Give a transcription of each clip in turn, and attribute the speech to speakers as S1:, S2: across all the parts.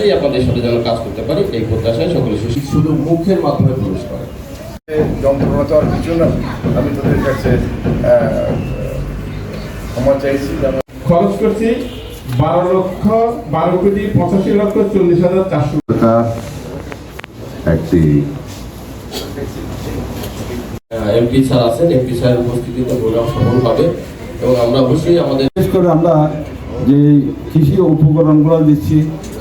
S1: সহজেই আপনাদের সাথে যেন কাজ করতে পারি এই প্রত্যাশায় সকলে শুধু মুখের মাধ্যমে প্রবেশ করে।
S2: যন্ত্রণা তো আর কিছু না। আমি তোদের কাছে ক্ষমা চাইছি
S3: খরচ করছি বারো লক্ষ বারো কোটি পঁচাশি লক্ষ চল্লিশ হাজার চারশো।
S4: একটি
S1: এমপি স্যার আছেন এমপি স্যারের উপস্থিতিতে প্রোগ্রাম সফল হবে এবং আমরা অবশ্যই আমাদের
S5: বিশেষ করে আমরা যে কৃষি উপকরণগুলো দিচ্ছি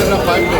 S6: చిన్న పాయింట్